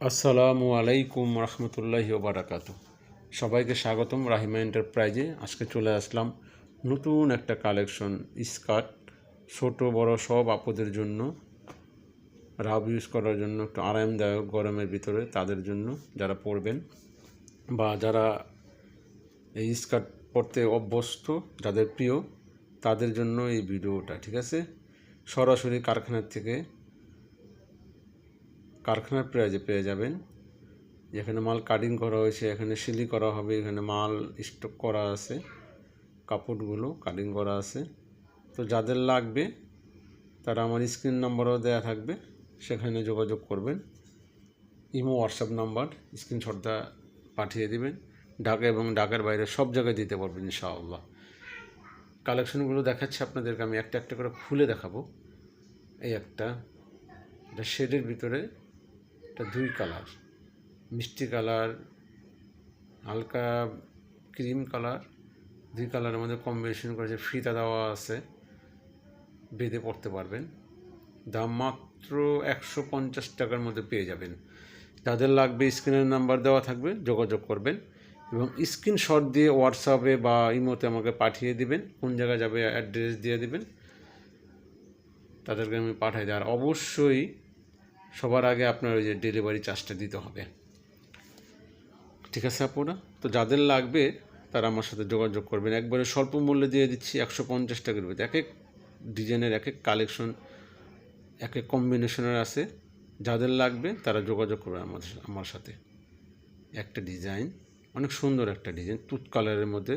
আসসালামু আলাইকুম রহমতুল্লাহি বারাকাতু সবাইকে স্বাগতম রাহিমা এন্টারপ্রাইজে। আজকে চলে আসলাম নতুন একটা কালেকশন স্কার্ট, ছোট, বড় সব আপদের জন্য। রাব ইউজ করার জন্য একটু আরামদায়ক গরমের ভিতরে তাদের জন্য যারা পরবেন বা যারা এই স্কার্ট পরতে অভ্যস্ত, যাদের প্রিয়, তাদের জন্য এই ভিডিওটা, ঠিক আছে? সরাসরি কারখানার থেকে কারখানার প্রাইজে পেয়ে যাবেন। যেখানে মাল কাটিং করা হয়েছে, এখানে সিলি করা হবে, এখানে মাল স্টক করা আছে, কাপড়গুলো কাটিং করা আছে। তো যাদের লাগবে, তারা আমার স্ক্রিন নাম্বারও দেওয়া থাকবে, সেখানে যোগাযোগ করবেন। ইমো হোয়াটসঅ্যাপ নাম্বার স্ক্রিনশটটা পাঠিয়ে দিবেন। ঢাকা এবং ঢাকার বাইরে সব জায়গায় দিতে পারবেন ইনশাআল্লাহ। কালেকশনগুলো দেখাচ্ছি আপনাদেরকে, আমি একটা একটা করে খুলে দেখাবো। এই একটা, এটা শেডের ভিতরে এটা দুই কালার। মিষ্টি কালার, হালকা ক্রিম কালার। দুই কালারের মধ্যে কম্বিনেশন করেছে ফিতা দেওয়া আছে, বেঁধে পড়তে পারবেন। দাম মাত্র একশো পঞ্চাশ টাকার মধ্যে পেয়ে যাবেন। যাদের লাগবে স্ক্রিনের নাম্বার দেওয়া থাকবে, যোগাযোগ করবেন এবং স্ক্রিনশট দিয়ে হোয়াটসঅ্যাপে বা ইমোতে আমাকে পাঠিয়ে দিবেন, কোন জায়গায় যাবে অ্যাড্রেস দিয়ে দিবেন। তাদেরকে আমি পাঠাই দিই আর অবশ্যই সবার আগে আপনার ওই যে ডেলিভারি চার্জটা দিতে হবে। ঠিক আছে আপনারা তো যাদের লাগবে, তারা আমার সাথে যোগাযোগ করবেন। একবারে স্বল্প মূল্যে দিয়ে দিচ্ছি একশো পঞ্চাশ টাকার এক এক ডিজাইনের, এক এক কালেকশন এক এক কম্বিনেশনের আছে। যাদের লাগবে, তারা যোগাযোগ করবে আমাদের আমার সাথে। একটা ডিজাইন, অনেক সুন্দর একটা ডিজাইন, তুত কালারের মধ্যে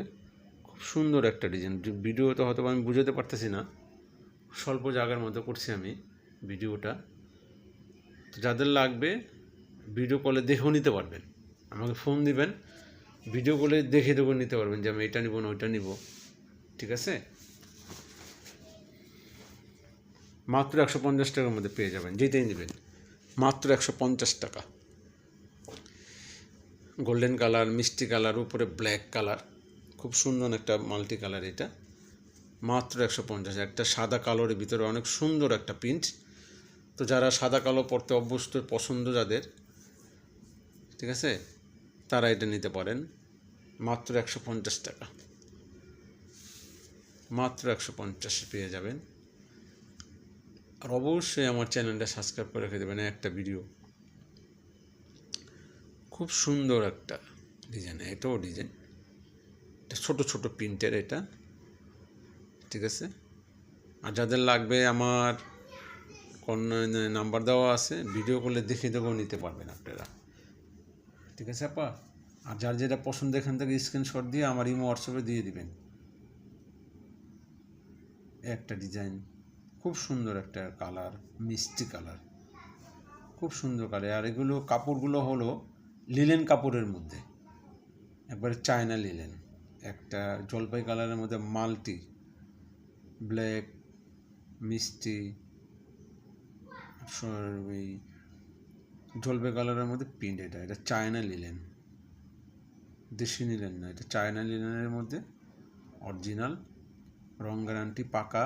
খুব সুন্দর একটা ডিজাইন। ভিডিওতে হয়তো আমি বুঝাতে পারতেছি না, স্বল্প জায়গার মধ্যে করছি আমি ভিডিওটা। তো যাদের লাগবে ভিডিও কলে দেখেও নিতে পারবেন। আমাকে ফোন দিবেন ভিডিও কলে দেখে দেখে নিতে পারবেন যে আমি এটা নিব না, ওইটা নিব। ঠিক আছে? মাত্র একশো পঞ্চাশ টাকার মধ্যে পেয়ে যাবেন যেটাই নেবেন। মাত্র একশো পঞ্চাশ টাকা। গোল্ডেন কালার মিষ্টি কালার উপরে ব্ল্যাক কালার খুব সুন্দর একটা মাল্টি কালার এটা। মাত্র একশো পঞ্চাশ, একটা সাদা কালোর ভিতরে অনেক সুন্দর একটা প্রিন্ট তো যারা সাদা কালো পরতে অভ্যস্ত, পছন্দ যাদের, ঠিক আছে, তারা এটা নিতে পারেন। মাত্র একশো পঞ্চাশ টাকা। মাত্র একশো পঞ্চাশে পেয়ে যাবেন। আর অবশ্যই আমার চ্যানেলটা সাবস্ক্রাইব করে রেখে দেবেন, একটা ভিডিও। খুব সুন্দর একটা ডিজাইন, এটাও ডিজাইন। এটা ছোটো ছোটো প্রিন্টের এটা, ঠিক আছে। আর যাদের লাগবে আমার কোন নাম্বার দেওয়া আছে ভিডিও করলে দেখে দেখেও নিতে পারবেন আপনারা। ঠিক আছে আপা? আর যার যেটা পছন্দ এখান থেকে স্ক্রিনশট দিয়ে আমার ইমো হোয়াটসঅ্যাপে দিয়ে দিবেন। একটা ডিজাইন খুব সুন্দর একটা কালার মিষ্টি কালার খুব সুন্দর কালার আর এগুলো কাপড়গুলো হলো লিলেন কাপড়ের মধ্যে। একবারে চায়না লিলেন একটা জলপাই কালারের মধ্যে মাল্টি ব্ল্যাক মিষ্টি ওই জলপাই কালারের মধ্যে প্রিন্ট এটা। এটা চায়না লিলেন দেশি নিলেন না, এটা চায়না লিলেনের মধ্যে অরিজিনাল রং গ্যারান্টি পাকা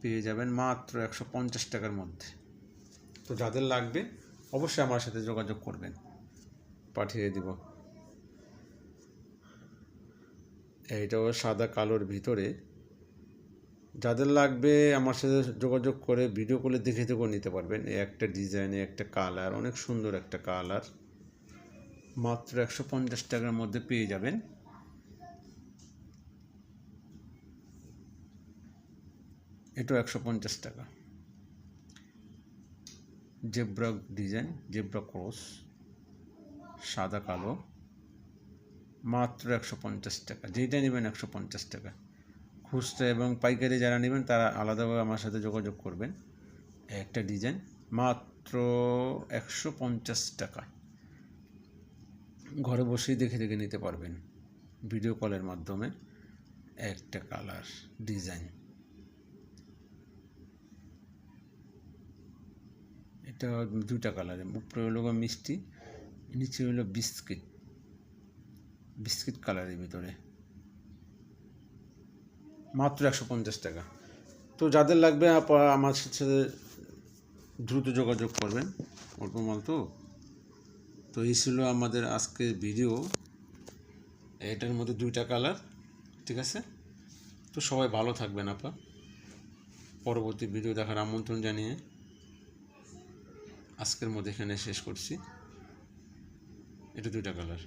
পেয়ে যাবেন মাত্র একশো পঞ্চাশ টাকার মধ্যে। তো যাদের লাগবে অবশ্যই আমার সাথে যোগাযোগ করবেন। পাঠিয়ে দিব। এইটাও সাদা কালোর ভিতরে যাদের লাগবে আমার সাথে যোগাযোগ করে ভিডিও কলে দেখে দেখেও নিতে পারবেন। এই একটা ডিজাইনে একটা কালার অনেক সুন্দর একটা কালার মাত্র একশো পঞ্চাশ টাকার মধ্যে পেয়ে যাবেন। এটাও একশো পঞ্চাশ টাকা। জেব্রা ডিজাইন জেব্রা ক্রস সাদা কালো। মাত্র একশো পঞ্চাশ টাকা। যেইটা নেবেন একশো পঞ্চাশ টাকা। খুচরা এবং পাইকারি যারা নেবেন, তারা আলাদাভাবে আমার সাথে যোগাযোগ করবেন। একটা ডিজাইন মাত্র একশো পঞ্চাশ টাকা। ঘরে বসেই দেখে দেখে নিতে পারবেন। ভিডিও কলের মাধ্যমে একটা কালার ডিজাইন। এটা দুটা কালারের উপরে হলো মিষ্টি, নিচে হলো বিস্কিট। বিস্কিট কালারের ভিতরে। মাত্র একশো পঞ্চাশ টাকা। তো যাদের লাগবে আমার সাথে দ্রুত যোগাযোগ করবেন, অল্প মাল তো। তো এই ছিল আমাদের আজকের ভিডিও। এটার মধ্যে দুইটা কালার, ঠিক আছে? তো সবাই ভালো থাকবেন, আপা। পরবর্তী ভিডিও দেখার আমন্ত্রণ জানিয়ে আজকের মধ্যে এখানে শেষ করছি। এটা দুইটা কালার।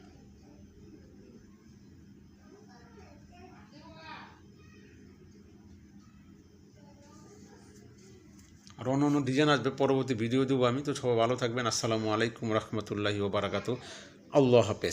আর অন্য অন্য ডিজাইন আসবে, পরবর্তী ভিডিও দেবো আমি। তো সবাই ভালো থাকবেন। আসসালামু আলাইকুম রহমতুল্লাহি ওবরাকাত আল্লাহ হাফেজ।